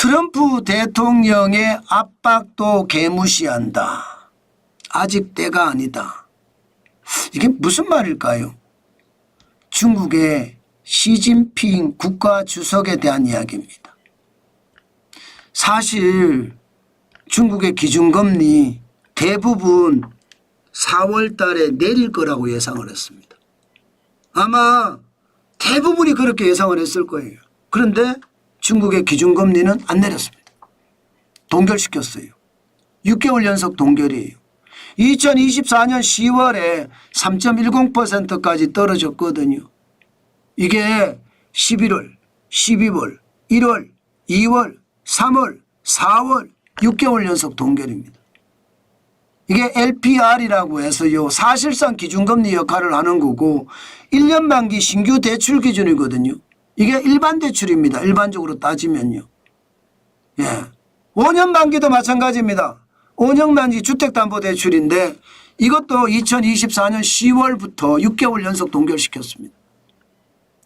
트럼프 대통령의 압박도 개무시한다. 아직 때가 아니다. 이게 무슨 말일까요? 중국의 시진핑 국가 주석에 대한 이야기입니다. 사실 중국의 기준금리 대부분 4월 달에 내릴 거라고 예상을 했습니다. 아마 대부분이 그렇게 예상을 했을 거예요. 그런데 중국의 기준금리는 안 내렸습니다. 동결시켰어요. 6개월 연속 동결이에요. 2024년 10월에 3.10%까지 떨어졌거든요. 이게 11월, 12월, 1월, 2월, 3월, 4월, 6개월 연속 동결입니다. 이게 LPR이라고 해서요. 사실상 기준금리 역할을 하는 거고 1년 만기 신규 대출 기준이거든요. 이게 일반 대출입니다. 일반적으로 따지면요. 예. 5년 만기도 마찬가지입니다. 5년 만기 주택담보대출인데 이것도 2024년 10월부터 6개월 연속 동결시켰습니다.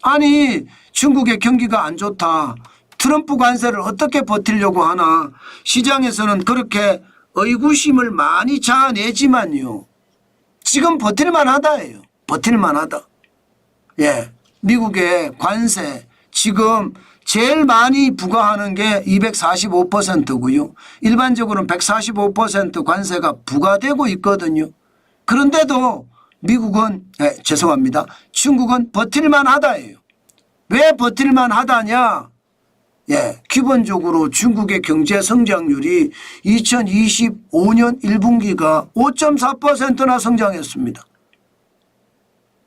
아니 중국의 경기가 안 좋다. 트럼프 관세를 어떻게 버티려고 하나 시장에서는 그렇게 의구심을 많이 자아내지만요. 지금 버틸만 하다예요. 버틸만 하다. 예. 미국의 관세 지금 제일 많이 부과하는 게 245%고요. 일반적으로는 145% 관세가 부과되고 있거든요. 그런데도 미국은 예, 죄송합니다. 중국은 버틸만 하다예요. 왜 버틸만 하다냐? 예, 기본적으로 중국의 경제 성장률이 2025년 1분기가 5.4%나 성장했습니다.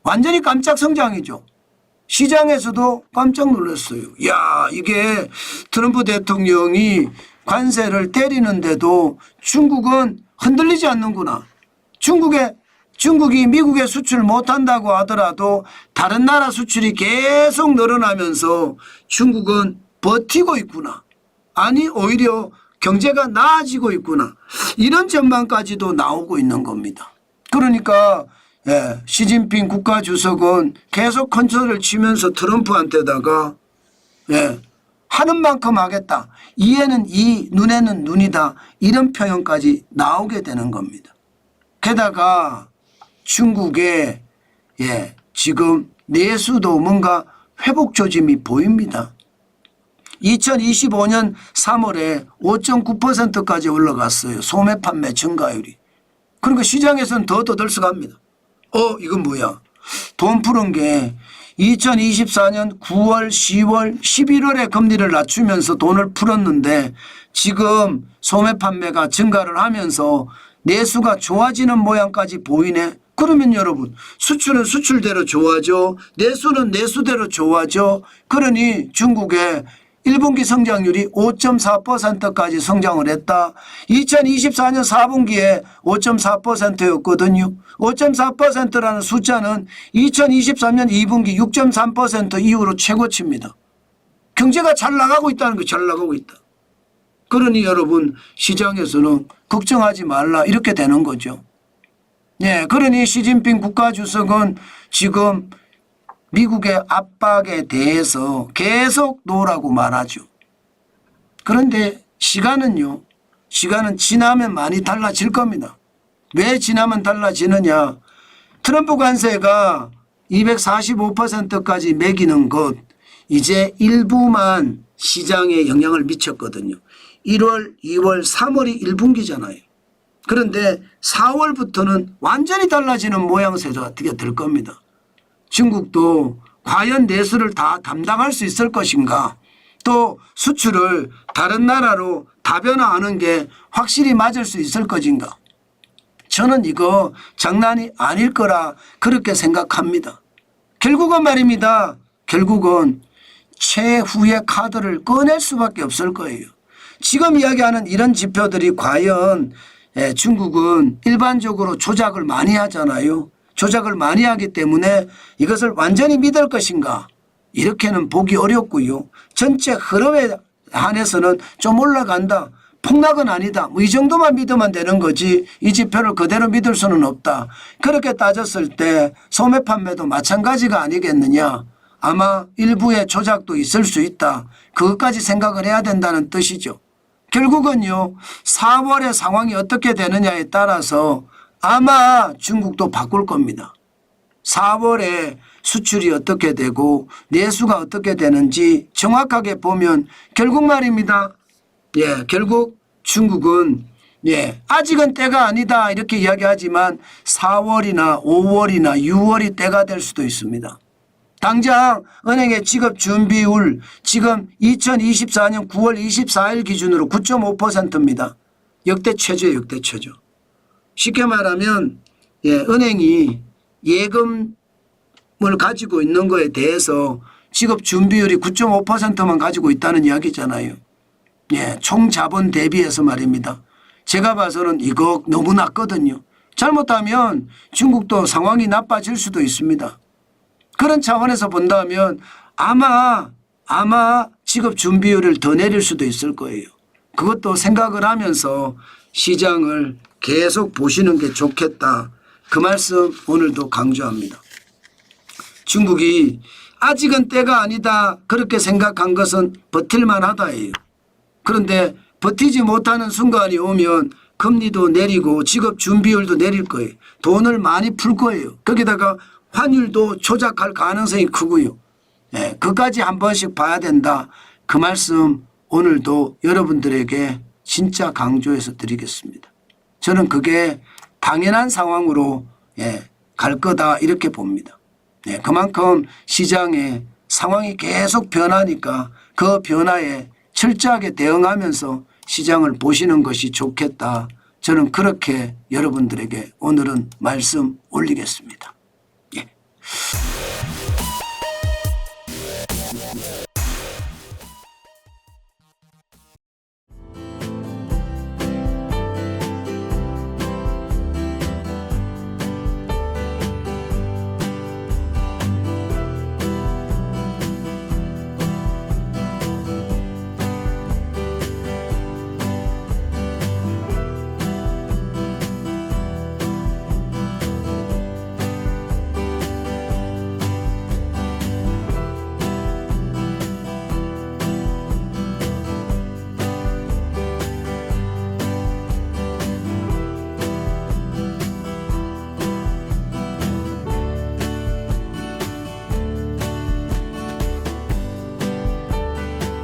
완전히 깜짝 성장이죠. 시장에서도 깜짝 놀랐어요. 야, 이게 트럼프 대통령이 관세를 때리는데도 중국은 흔들리지 않는구나. 중국에 중국이 미국에 수출 못한다고 하더라도 다른 나라 수출이 계속 늘어나면서 중국은 버티고 있구나. 아니 오히려 경제가 나아지고 있구나. 이런 전망까지도 나오고 있는 겁니다. 그러니까 예, 시진핑 국가주석은 계속 컨트롤을 치면서 트럼프한테다가 예, 하는 만큼 하겠다. 이에는 이, 눈에는 눈이다. 이런 표현까지 나오게 되는 겁니다. 게다가 중국의 예, 지금 내수도 뭔가 회복 조짐이 보입니다. 2025년 3월에 5.9%까지 올라갔어요. 소매 판매 증가율이. 그러니까 시장에서는 더 떠들썩합니다. 어, 이건 뭐야? 돈 푸는 게 2024년 9월, 10월, 11월에 금리를 낮추면서 돈을 풀었는데 지금 소매 판매가 증가를 하면서 내수가 좋아지는 모양까지 보이네. 그러면 여러분 수출은 수출대로 좋아져 내수는 내수대로 좋아져 그러니 중국의 1분기 성장률이 5.4%까지 성장을 했다. 2024년 4분기에 5.4%였거든요. 5.4%라는 숫자는 2023년 2분기 6.3% 이후로 최고치입니다. 경제가 잘 나가고 있다는 거 잘 나가고 있다. 그러니 여러분 시장에서는 걱정하지 말라 이렇게 되는 거죠. 네, 그러니 시진핑 국가주석은 지금 미국의 압박에 대해서 계속 놓으라고 말하죠. 그런데 시간은요. 시간은 지나면 많이 달라질 겁니다. 왜 지나면 달라지느냐. 트럼프 관세가 245%까지 매기는 것 이제 일부만 시장에 영향을 미쳤거든요. 1월, 2월, 3월이 1분기잖아요. 그런데 4월부터는 완전히 달라지는 모양새가 될 겁니다. 중국도 과연 내수를 다 담당할 수 있을 것인가 또 수출을 다른 나라로 다변화하는 게 확실히 맞을 수 있을 것인가 저는 이거 장난이 아닐 거라 그렇게 생각합니다. 결국은 말입니다. 결국은 최후의 카드를 꺼낼 수밖에 없을 거예요. 지금 이야기하는 이런 지표들이 과연 예, 중국은 일반적으로 조작을 많이 하잖아요. 조작을 많이 하기 때문에 이것을 완전히 믿을 것인가 이렇게는 보기 어렵고요. 전체 흐름에 한해서는 좀 올라간다. 폭락은 아니다. 뭐 이 정도만 믿으면 되는 거지 이 지표를 그대로 믿을 수는 없다. 그렇게 따졌을 때 소매 판매도 마찬가지가 아니겠느냐. 아마 일부의 조작도 있을 수 있다. 그것까지 생각을 해야 된다는 뜻이죠. 결국은요, 4월의 상황이 어떻게 되느냐에 따라서 아마 중국도 바꿀 겁니다. 4월에 수출이 어떻게 되고 내수가 어떻게 되는지 정확하게 보면 결국 말입니다. 예, 결국 중국은 예, 아직은 때가 아니다 이렇게 이야기하지만 4월이나 5월이나 6월이 때가 될 수도 있습니다. 당장 은행의 지급 준비율 지금 2024년 9월 24일 기준으로 9.5%입니다. 역대 최저 역대 최저. 쉽게 말하면 예, 은행이 예금을 가지고 있는 거에 대해서 지급 준비율이 9.5%만 가지고 있다는 이야기잖아요. 예, 총 자본 대비해서 말입니다. 제가 봐서는 이거 너무 낮거든요. 잘못하면 중국도 상황이 나빠질 수도 있습니다. 그런 차원에서 본다면 아마 아마 지급 준비율을 더 내릴 수도 있을 거예요. 그것도 생각을 하면서 시장을 계속 보시는 게 좋겠다. 그 말씀 오늘도 강조합니다. 중국이 아직은 때가 아니다 그렇게 생각한 것은 버틸만 하다예요. 그런데 버티지 못하는 순간이 오면 금리도 내리고 지급 준비율도 내릴 거예요. 돈을 많이 풀 거예요. 거기다가 환율도 조작할 가능성이 크고요. 예, 그까지 한 번씩 봐야 된다. 그 말씀 오늘도 여러분들에게 진짜 강조해서 드리겠습니다. 저는 그게 당연한 상황으로 예, 갈 거다 이렇게 봅니다. 예, 그만큼 시장의 상황이 계속 변하니까 그 변화에 철저하게 대응하면서 시장을 보시는 것이 좋겠다. 저는 그렇게 여러분들에게 오늘은 말씀 올리겠습니다. 예.